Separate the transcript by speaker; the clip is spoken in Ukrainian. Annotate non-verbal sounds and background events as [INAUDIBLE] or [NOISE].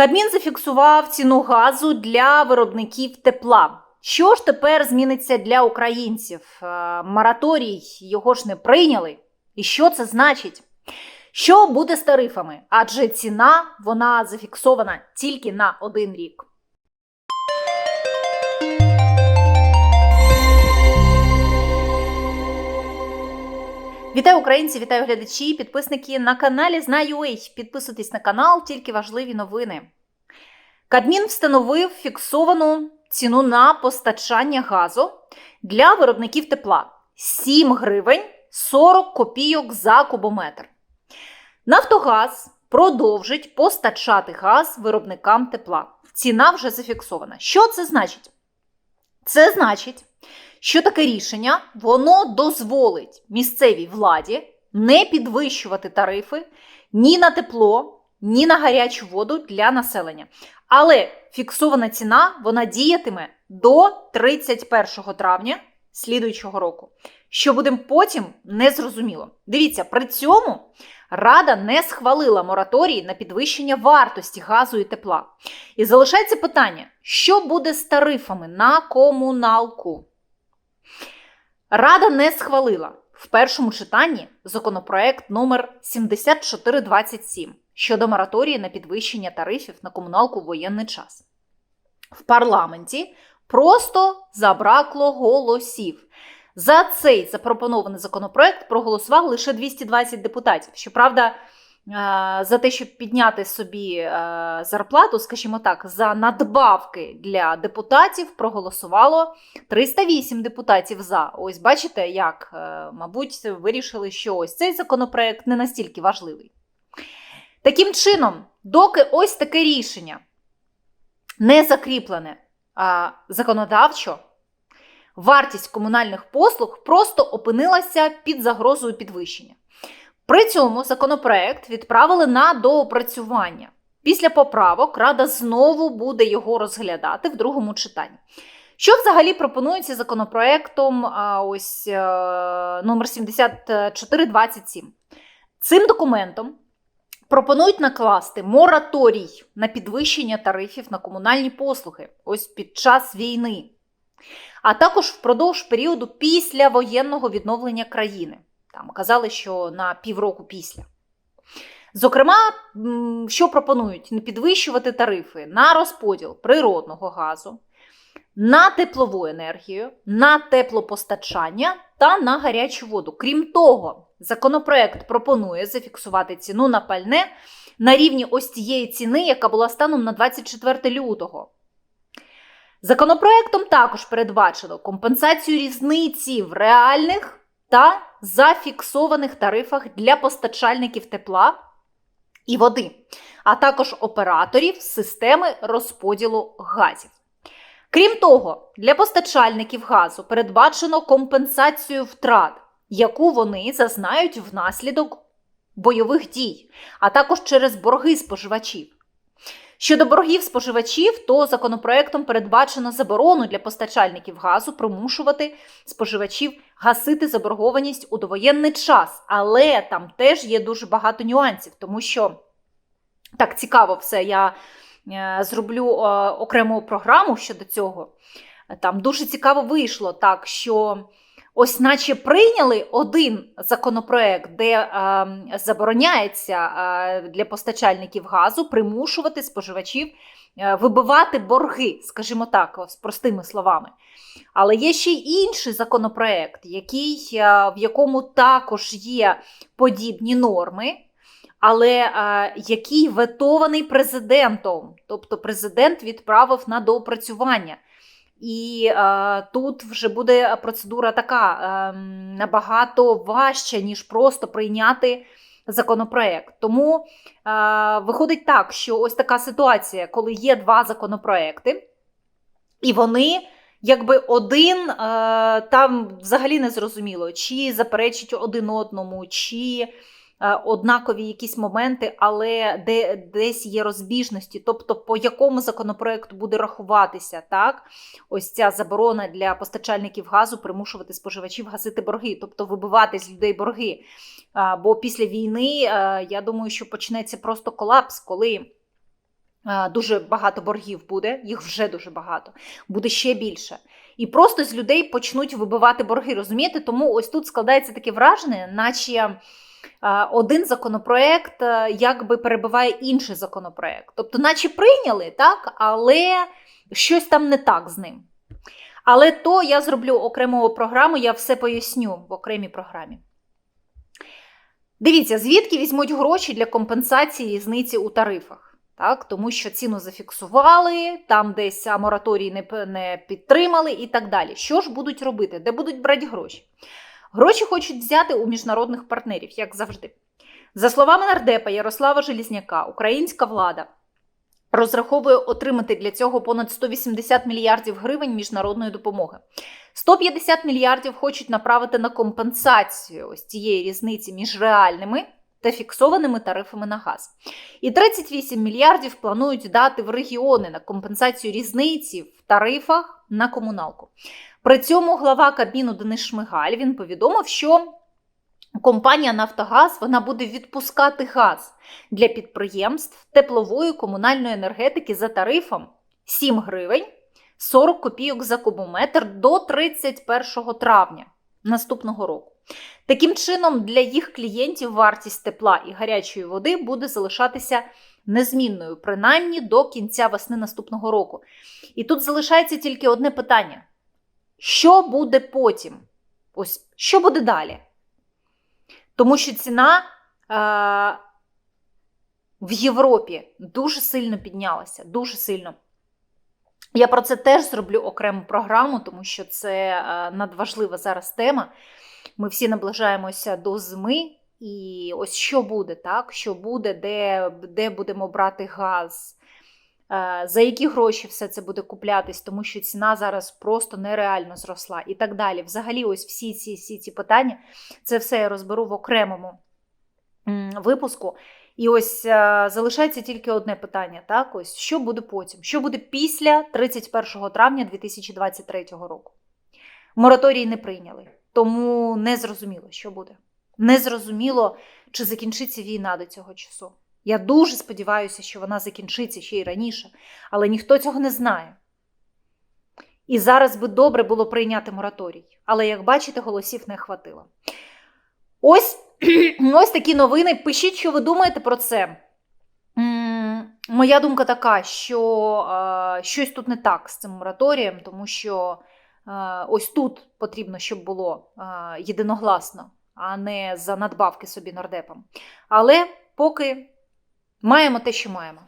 Speaker 1: Кабмін зафіксував ціну газу для виробників тепла. Що ж тепер зміниться для українців? Е, Мораторій його ж не прийняли. І що це значить? Що буде з тарифами? Адже ціна вона зафіксована тільки на один рік. Вітаю українці, вітаю глядачі, підписники на каналі Знаю.ua. Підписуйтесь на канал, тільки важливі новини. Кабмін встановив фіксовану ціну на постачання газу для виробників тепла 7 гривень 40 копійок за кубометр. Нафтогаз продовжить постачати газ виробникам тепла. Ціна вже зафіксована. Що це значить? Це значить, що таке рішення воно дозволить місцевій владі не підвищувати тарифи ні на тепло, ні на гарячу воду для населення. Але фіксована ціна вона діятиме до 31 травня слідуючого року. Що будемо потім, не зрозуміло. Дивіться, при цьому Рада не схвалила мораторій на підвищення вартості газу і тепла. І залишається питання: що буде з тарифами на комуналку? Рада не схвалила в першому читанні законопроект номер 7427 щодо мораторії на підвищення тарифів на комуналку в воєнний час. В парламенті просто забракло голосів. За цей запропонований законопроект проголосували лише 220 депутатів. Щоправда, за те, щоб підняти собі е, зарплату, скажімо так, за надбавки для депутатів проголосувало 308 депутатів за. Ось бачите, як, е, мабуть, вирішили, що ось цей законопроект не настільки важливий. Таким чином, доки ось таке рішення не закріплене законодавчо, вартість комунальних послуг просто опинилася під загрозою підвищення. При цьому законопроект відправили на доопрацювання. Після поправок Рада знову буде його розглядати в другому читанні. Що взагалі пропонується законопроектом ось е, номер 7427? Цим документом пропонують накласти мораторій на підвищення тарифів на комунальні послуги ось під час війни, а також впродовж періоду після воєнного відновлення країни. Там казали, що на півроку після. Зокрема, що пропонують? Не підвищувати тарифи на розподіл природного газу, на теплову енергію, на теплопостачання та на гарячу воду. Крім того, законопроект пропонує зафіксувати ціну на пальне на рівні ось цієї ціни, яка була станом на 24 лютого. Законопроектом також передбачено компенсацію різниці в реальних та зафіксованих тарифах для постачальників тепла і води, а також операторів системи розподілу газів. Крім того, для постачальників газу передбачено компенсацію втрат, яку вони зазнають внаслідок бойових дій, а також через борги споживачів. Щодо боргів споживачів, то законопроектом передбачено заборону для постачальників газу примушувати споживачів гасити заборгованість у довоєнний час. Але там теж є дуже багато нюансів, тому що так цікаво все. Я е, зроблю е, окрему програму щодо цього. Там дуже цікаво вийшло так, що ось, наче прийняли один законопроект, де е, забороняється е, для постачальників газу примушувати споживачів е, вибивати борги, скажімо так, ось простими словами. Але є ще й інший законопроект, який, е, в якому також є подібні норми. Але е, який ветований президентом, тобто президент відправив на доопрацювання. І е, тут вже буде процедура така е, набагато важча, ніж просто прийняти законопроект. Тому е, виходить так, що ось така ситуація, коли є два законопроекти, і вони. Якби один е, там взагалі не зрозуміло, чи заперечить один одному, чи однакові якісь моменти, але де десь є розбіжності, тобто по якому законопроекту буде рахуватися так, ось ця заборона для постачальників газу примушувати споживачів гасити борги, тобто вибивати з людей борги. Бо після війни е, я думаю, що почнеться просто колапс, коли е, дуже багато боргів буде, їх вже дуже багато, буде ще більше. І просто з людей почнуть вибивати борги, розумієте? Тому ось тут складається таке враження, наче е, один законопроект е, якби перебиває інший законопроект. Тобто, наче прийняли, так, але щось там не так з ним. Але то я зроблю окрему програму, я все поясню в окремій програмі. Дивіться, звідки візьмуть гроші для компенсації різниці у тарифах. Так, тому що ціну зафіксували, там десь мораторій не, не підтримали і так далі. Що ж будуть робити? Де будуть брати гроші? Гроші хочуть взяти у міжнародних партнерів, як завжди. За словами нардепа Ярослава Желізняка, українська влада розраховує отримати для цього понад 180 мільярдів гривень міжнародної допомоги. 150 мільярдів хочуть направити на компенсацію ось цієї різниці між реальними та фіксованими тарифами на газ. І 38 мільярдів планують дати в регіони на компенсацію різниці в тарифах на комуналку. При цьому глава Кабміну Денис Шмигаль він повідомив, що компанія Нафтогаз вона буде відпускати газ для підприємств теплової комунальної енергетики за тарифом 7 гривень 40 копійок за кубометр до 31 травня наступного року. Таким чином, для їх клієнтів вартість тепла і гарячої води буде залишатися незмінною, принаймні до кінця весни наступного року. І тут залишається тільки одне питання: що буде потім? Ось що буде далі? Тому що ціна е, в Європі дуже сильно піднялася, дуже сильно. Я про це теж зроблю окрему програму, тому що це е, надважлива зараз тема. Ми всі наближаємося до зими, і ось що буде, так? Що буде, де, де будемо брати газ, за які гроші все це буде куплятись, тому що ціна зараз просто нереально зросла і так далі. Взагалі, ось всі ці, всі ці питання, це все я розберу в окремому випуску. І ось е, залишається тільки одне питання: так, ось що буде потім? Що буде після 31 травня 2023 року? Мораторій не прийняли, тому не зрозуміло, що буде. Не зрозуміло, чи закінчиться війна до цього часу. Я дуже сподіваюся, що вона закінчиться ще й раніше, але ніхто цього не знає. І зараз би добре було прийняти мораторій, але як бачите, голосів не хватило. Ось [CLEARS THROAT] Ось такі новини. Пишіть, що ви думаєте про це. Моя думка така, що е, щось тут не так з цим мораторієм, тому що е, ось тут потрібно, щоб було е, єдиногласно, а не за надбавки собі нардепам. Але поки маємо те, що маємо.